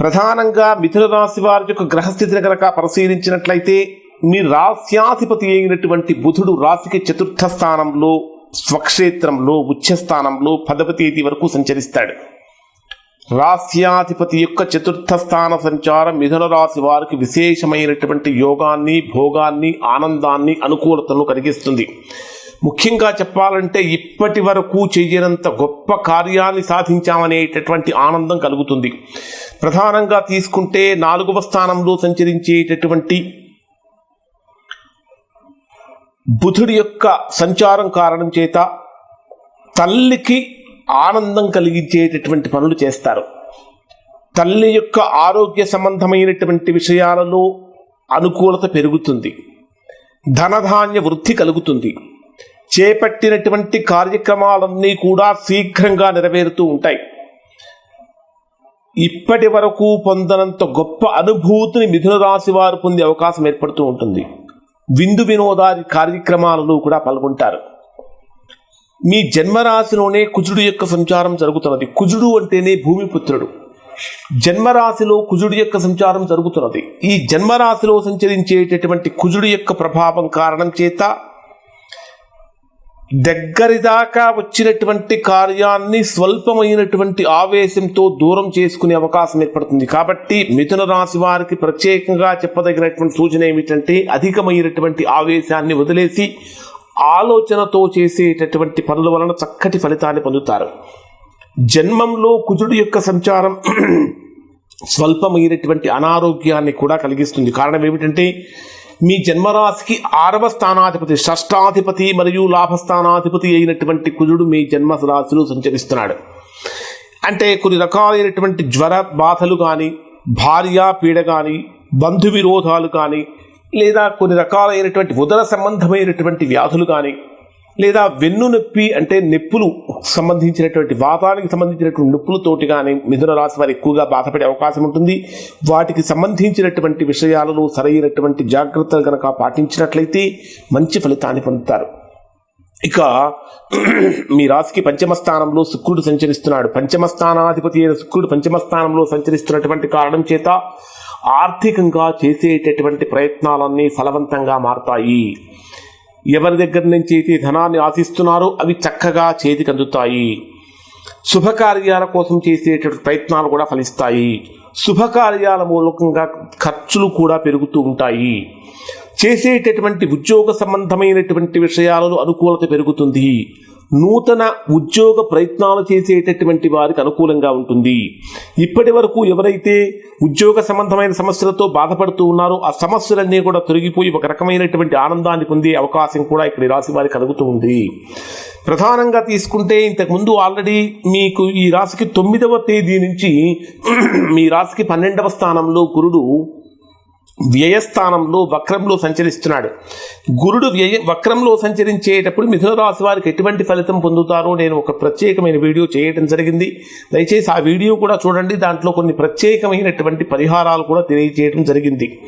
ప్రధానంగా మిథున రాశి వారి యొక్క గ్రహస్థితిని కనుక పరిశీలించినట్లయితే మీ రాస్యాధిపతి అయినటువంటి బుధుడు రాశికి చతుర్థ స్థానంలో స్వక్షేత్రంలో ఉచ్చస్థానంలో పదవ తేదీ వరకు సంచరిస్తాడు. రాస్యాధిపతి యొక్క చతుర్థ స్థాన సంచారం మిథున రాశి వారికి విశేషమైనటువంటి యోగాన్ని భోగాన్ని ఆనందాన్ని అనుకూలతను కలిగిస్తుంది. ముఖ్యంగా చెప్పాలంటే ఇప్పటి వరకు చేయనంత గొప్ప కార్యాన్ని సాధించామనేటటువంటి ఆనందం కలుగుతుంది. ప్రధానంగా తీసుకుంటే నాలుగవ స్థానంలో సంచరించేటటువంటి బుధుడి యొక్క సంచారం కారణం చేత తల్లికి ఆనందం కలిగించేటటువంటి పనులు చేస్తారు. తల్లి యొక్క ఆరోగ్య సంబంధమైనటువంటి విషయాలలో అనుకూలత పెరుగుతుంది. ధనధాన్య వృద్ధి కలుగుతుంది. చేపట్టినటువంటి కార్యక్రమాలన్నీ కూడా శీఘ్రంగా నెరవేరుతూ ఉంటాయి. ఇప్పటి వరకు పొందనంత గొప్ప అనుభూతిని మిథున రాశి వారు పొందే అవకాశం ఏర్పడుతూ ఉంటుంది. విందు వినోదాది కార్యక్రమాలలో కూడా పాల్గొంటారు. మీ జన్మరాశిలోనే కుజుడు యొక్క సంచారం జరుగుతున్నది. కుజుడు అంటేనే భూమిపుత్రుడు. జన్మరాశిలో కుజుడు యొక్క సంచారం జరుగుతున్నది. ఈ జన్మరాశిలో సంచరించేటటువంటి కుజుడు యొక్క ప్రభావం కారణం చేత దగ్గరి దాకా వచ్చినటువంటి కార్యాన్ని స్వల్పమైనటువంటి ఆవేశంతో దూరం చేసుకునే అవకాశం ఏర్పడుతుంది. కాబట్టి మిథున రాశి వారికి ప్రత్యేకంగా చెప్పదగినటువంటి సూచన ఏమిటంటే అధికమైనటువంటి ఆవేశాన్ని వదిలేసి ఆలోచనతో చేసేటటువంటి పనుల వలన చక్కటి ఫలితాన్ని పొందుతారు. జన్మంలో కుజుడు యొక్క సంచారం స్వల్పమైనటువంటి అనారోగ్యాన్ని కూడా కలిగిస్తుంది. కారణం ఏమిటంటే మీ జన్మరాశికి ఆరవ స్థానాధిపతి షష్టాధిపతి మరియు లాభస్థానాధిపతి అయినటువంటి కుజుడు మీ జన్మ రాశిలో సంచరిస్తున్నాడు. అంటే కొన్ని రకాలైనటువంటి జ్వర బాధలు కానీ భార్య పీడ కానీ బంధు విరోధాలు కానీ లేదా కొన్ని రకాలైనటువంటి ఉదర సంబంధమైనటువంటి వ్యాధులు కానీ లేదా వెన్ను నొప్పి అంటే నొప్పులు సంబంధించినటువంటి వాతానికి సంబంధించినటువంటి నొప్పులతోటి కానీ మిథున రాశి వారు ఎక్కువగా బాధపడే అవకాశం ఉంటుంది. వాటికి సంబంధించినటువంటి విషయాలను సరైనటువంటి జాగ్రత్తలు కనుక పాటించినట్లయితే మంచి ఫలితాన్ని పొందుతారు. ఇక మీ రాశికి పంచమ స్థానంలో శుక్రుడు సంచరిస్తున్నాడు. పంచమ స్థానాధిపతి అయిన శుక్రుడు పంచమ స్థానంలో సంచరిస్తున్నటువంటి కారణం చేత ఆర్థికంగా చేసేటటువంటి ప్రయత్నాలన్నీ ఫలవంతంగా మారతాయి. ఎవరి దగ్గర నుంచి అయితే ధనాన్ని ఆశిస్తున్నారో అవి చక్కగా చేతికి అందుతాయి శుభకార్యాల కోసం చేసేటటువంటి ప్రయత్నాలు కూడా ఫలిస్తాయి. శుభకార్యాల మూలకంగా ఖర్చులు కూడా పెరుగుతూ ఉంటాయి. చేసేటటువంటి ఉద్యోగ సంబంధమైనటువంటి విషయాలలో అనుకూలత పెరుగుతుంది. నూతన ఉద్యోగ ప్రయత్నాలు చేసేటటువంటి వారికి అనుకూలంగా ఉంటుంది. ఇప్పటి వరకు ఎవరైతే ఉద్యోగ సంబంధమైన సమస్యలతో బాధపడుతూ ఉన్నారో ఆ సమస్యలన్నీ కూడా తొలగిపోయి ఒక రకమైనటువంటి ఆనందాన్ని పొందే అవకాశం కూడా ఇక్కడ ఈ రాశి వారికి కలుగుతూ ఉంది. ప్రధానంగా తీసుకుంటే ఇంతకుముందు ఆల్రెడీ మీకు ఈ రాశికి తొమ్మిదవ తేదీ నుంచి మీ రాశికి పన్నెండవ స్థానంలో గురుడు వ్యయస్థానంలో వక్రంలో సంచరిస్తున్నాడు. గురుడు వ్యయ వక్రంలో సంచరించేటప్పుడు మిథున రాశి వారికి ఎటువంటి ఫలితం పొందుతారో నేను ఒక ప్రత్యేకమైన వీడియో చేయటం జరిగింది. దయచేసి ఆ వీడియో కూడా చూడండి. దాంట్లో కొన్ని ప్రత్యేకమైనటువంటి పరిహారాలు కూడా తెలియజేయడం జరిగింది.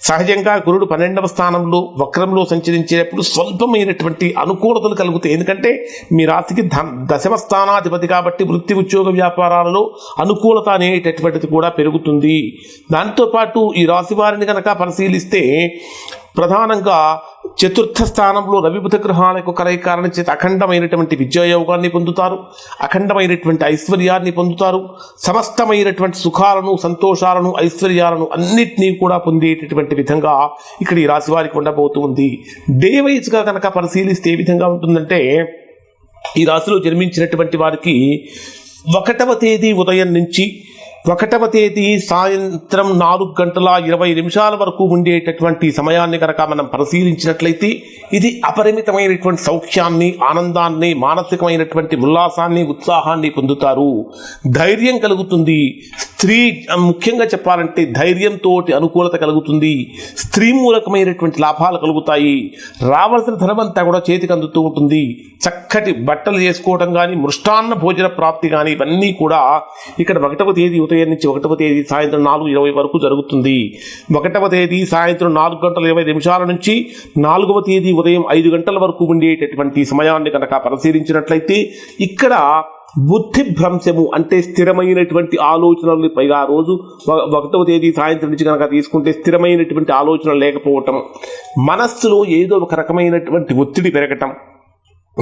సహజంగా గురుడు పన్నెండవ స్థానంలో వక్రంలో సంచరించేటప్పుడు స్వల్పమైనటువంటి అనుకూలతలు కలుగుతాయి. ఎందుకంటే మీ రాశికి ధ దశమ స్థానాధిపతి కాబట్టి వృత్తి ఉద్యోగ వ్యాపారాలలో అనుకూలత అనేటటువంటిది కూడా పెరుగుతుంది. దాంతోపాటు ఈ రాశి వారిని కనుక పరిశీలిస్తే ప్రధానంగా చతుర్థ స్థానంలో రవిబుధ గ్రహాలకు కలయిక కారణం చేత అఖండమైనటువంటి విద్యాయోగాన్ని పొందుతారు. అఖండమైనటువంటి ఐశ్వర్యాన్ని పొందుతారు. సమస్తమైనటువంటి సుఖాలను సంతోషాలను ఐశ్వర్యాలను అన్నిటినీ కూడా పొందేటటువంటి విధంగా ఇక్కడ ఈ రాశి వారికి ఉండబోతుంది డే వైజ్గా కనుక పరిశీలిస్తే ఏ విధంగా ఉంటుందంటే ఈ రాశిలో జన్మించినటువంటి వారికి ఒకటవ తేదీ ఉదయం నుంచి ఒకటవ తేదీ సాయంత్రం నాలుగు గంటల ఇరవై నిమిషాల వరకు ఉండేటటువంటి సమయాన్ని కనుక మనం పరిశీలించినట్లయితే ఇది అపరిమితమైనటువంటి సౌఖ్యాన్ని ఆనందాన్ని మానసికమైనటువంటి ఉల్లాసాన్ని ఉత్సాహాన్ని పొందుతారు. ధైర్యం కలుగుతుంది. స్త్రీ ముఖ్యంగా చెప్పాలంటే ధైర్యంతో అనుకూలత కలుగుతుంది. స్త్రీ మూలకమైనటువంటి లాభాలు కలుగుతాయి. రావాల్సిన ధనమంతా కూడా చేతికి అందుతూ ఉంటుంది. చక్కటి బట్టలు చేసుకోవడం కానీ మృష్టాన్న భోజన ప్రాప్తి కానీ ఇవన్నీ కూడా ఇక్కడ ఒకటవ తేదీ ఉదయం నుంచి ఒకటవ తేదీ సాయంత్రం నాలుగు ఇరవై వరకు జరుగుతుంది. ఒకటవ తేదీ సాయంత్రం నాలుగు గంటల ఇరవై నిమిషాల నుంచి నాలుగవ తేదీ ఉదయం ఐదు గంటల వరకు ఉండేటటువంటి సమయాన్ని కనుక పరిశీలించినట్లయితే ఇక్కడ బుద్ధి భ్రంశము అంటే స్థిరమైనటువంటి ఆలోచనలు పైగా ఆ రోజు ఒకటవ తేదీ సాయంత్రం నుంచి కనుక తీసుకుంటే స్థిరమైనటువంటి ఆలోచనలు లేకపోవటం మనస్సులో ఏదో ఒక రకమైనటువంటి ఒత్తిడి పెరగటం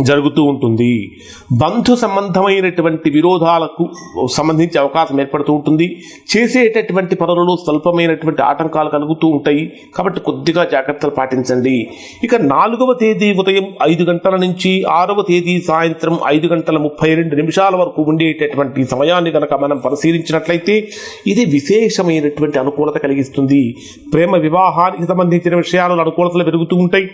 జరుగుతూ ఉంటుంది. బంధు సంబంధమైనటువంటి విరోధాలకు సంబంధించి అవకాశం ఏర్పడుతూ ఉంటుంది. చేసేటటువంటి పనులలో స్వల్పమైనటువంటి ఆటంకాలు కలుగుతూ ఉంటాయి. కాబట్టి కొద్దిగా జాగ్రత్తలు పాటించండి. ఇక నాలుగవ తేదీ ఉదయం ఐదు గంటల నుంచి ఆరవ తేదీ సాయంత్రం ఐదు గంటల ముప్పై రెండు నిమిషాల వరకు ఉండేటటువంటి సమయాన్ని కనుక మనం పరిశీలించినట్లయితే ఇది విశేషమైనటువంటి అనుకూలత కలిగిస్తుంది. ప్రేమ వివాహానికి సంబంధించిన విషయాలు అనుకూలతలు పెరుగుతూ ఉంటాయి.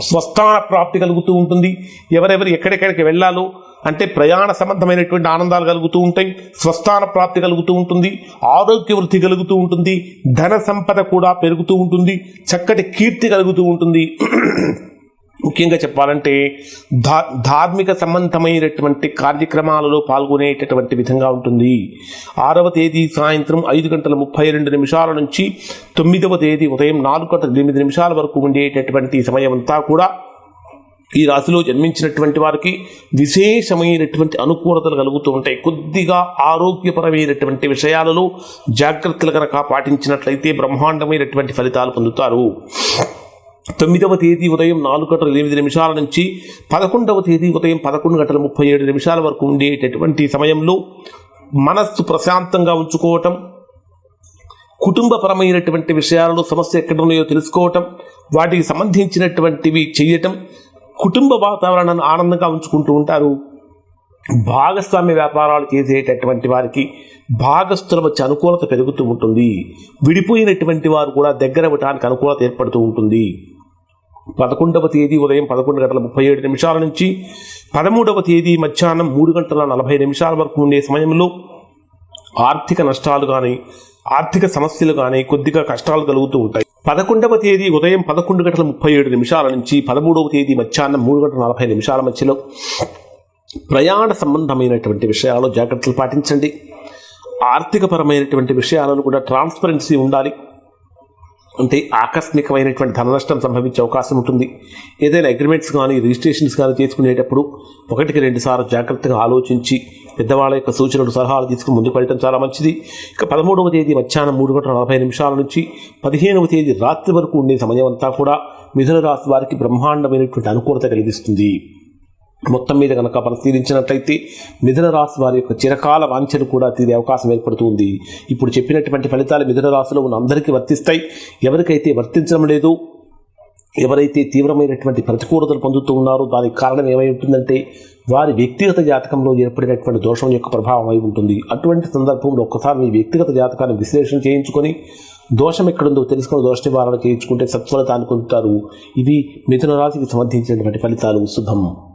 స్వస్థాన ప్రాప్తి కలుగుతూ ఉంటుంది. ఎవరెవరు ఎక్కడెక్కడికి వెళ్ళాలో అంటే ప్రయాణ సంబంధమైనటువంటి ఆనందాలు కలుగుతూ ఉంటాయి. స్వస్థాన ప్రాప్తి కలుగుతూ ఉంటుంది. ఆరోగ్య వృద్ధి కలుగుతూ ఉంటుంది. ధన సంపద కూడా పెరుగుతూ ఉంటుంది. చక్కటి కీర్తి కలుగుతూ ఉంటుంది. ముఖ్యంగా చెప్పాలంటే ధా ధార్మిక సంబంధమైనటువంటి కార్యక్రమాలలో పాల్గొనేటటువంటి విధంగా ఉంటుంది. ఆరవ తేదీ సాయంత్రం ఐదు గంటల ముప్పై రెండు నిమిషాల నుంచి తొమ్మిదవ తేదీ ఉదయం నాలుగు గంటల ఎనిమిది నిమిషాల వరకు ఉండేటటువంటి సమయం అంతా కూడా ఈ రాశిలో జన్మించినటువంటి వారికి విశేషమైనటువంటి అనుకూలతలు కలుగుతూ ఉంటాయి. కొద్దిగా ఆరోగ్యపరమైనటువంటి విషయాలలో జాగ్రత్తలు కనుక పాటించినట్లయితే బ్రహ్మాండమైనటువంటి ఫలితాలు పొందుతారు. తొమ్మిదవ తేదీ ఉదయం నాలుగు గంటల ఎనిమిది నిమిషాల నుంచి పదకొండవ తేదీ ఉదయం పదకొండు గంటల ముప్పై ఏడు నిమిషాల వరకు ఉండేటటువంటి సమయంలో మనస్సు ప్రశాంతంగా ఉంచుకోవటం కుటుంబపరమైనటువంటి విషయాలలో సమస్య ఎక్కడ ఉన్నాయో తెలుసుకోవటం వాటికి సంబంధించినటువంటివి చేయటం కుటుంబ వాతావరణాన్ని ఆనందంగా ఉంచుకుంటూ ఉంటారు. భాగస్వామ్య వ్యాపారాలు చేసేటటువంటి వారికి భాగస్థుల మధ్య అనుకూలత పెరుగుతూ ఉంటుంది. విడిపోయినటువంటి వారు కూడా దగ్గర అవ్వటానికి అనుకూలత ఏర్పడుతూ ఉంటుంది. పదకొండవ తేదీ ఉదయం పదకొండు గంటల ముప్పై ఏడు నిమిషాల నుంచి పదమూడవ తేదీ మధ్యాహ్నం మూడు గంటల నలభై నిమిషాల వరకు ఉండే సమయంలో ఆర్థిక నష్టాలు కానీ ఆర్థిక సమస్యలు కానీ కొద్దిగా కష్టాలు కలుగుతూ ఉంటాయి. పదకొండవ తేదీ ఉదయం పదకొండు గంటల ముప్పై ఏడు నిమిషాల నుంచి పదమూడవ తేదీ మధ్యాహ్నం మూడు గంటల నలభై నిమిషాల మధ్యలో ప్రయాణ సంబంధమైనటువంటి విషయాలు జాగ్రత్తలు పాటించండి. ఆర్థికపరమైనటువంటి విషయాలను కూడా ట్రాన్స్పరెన్సీ ఉండాలి. అంటే ఆకస్మికమైనటువంటి ధన నష్టం సంభవించే అవకాశం ఉంటుంది. ఏదైనా అగ్రిమెంట్స్ కానీ రిజిస్ట్రేషన్స్ కానీ చేసుకునేటప్పుడు ఒకటికి రెండు సార్లు జాగ్రత్తగా ఆలోచించి పెద్దవాళ్ళ యొక్క సూచనలు సలహాలు తీసుకుని ముందుకు వెళ్ళడం చాలా మంచిది. ఇక పదమూడవ తేదీ మధ్యాహ్నం మూడు గంటల నలభై నిమిషాల నుంచి పదిహేనవ తేదీ రాత్రి వరకు ఉండే సమయం అంతా కూడా మిథున రాశి వారికి బ్రహ్మాండమైనటువంటి అనుకూలత కలిగిస్తుంది. మొత్తం మీద కనుక పరిశీలించినట్లయితే మిథున రాశి వారి యొక్క చిరకాల వాంఛలు కూడా తీరే అవకాశం ఏర్పడుతుంది. ఇప్పుడు చెప్పినటువంటి ఫలితాలు మిథున రాశిలో ఉన్న అందరికీ వర్తిస్తాయి. ఎవరికైతే వర్తించడం లేదు ఎవరైతే తీవ్రమైనటువంటి ప్రతికూలతలు పొందుతూ ఉన్నారో దానికి కారణం ఏమై ఉంటుందంటే వారి వ్యక్తిగత జాతకంలో ఏర్పడినటువంటి దోషం యొక్క ప్రభావం అయి ఉంటుంది. అటువంటి సందర్భంలో ఒక్కసారి మీ వ్యక్తిగత జాతకాన్ని విశ్లేషణ చేయించుకొని దోషం ఎక్కడుందో తెలుసుకుని దోష నివారణ చేయించుకుంటే సత్ఫలితాన్ని పొందుతారు. ఇవి మిథున రాశికి సంబంధించినటువంటి ఫలితాలు. శుభం.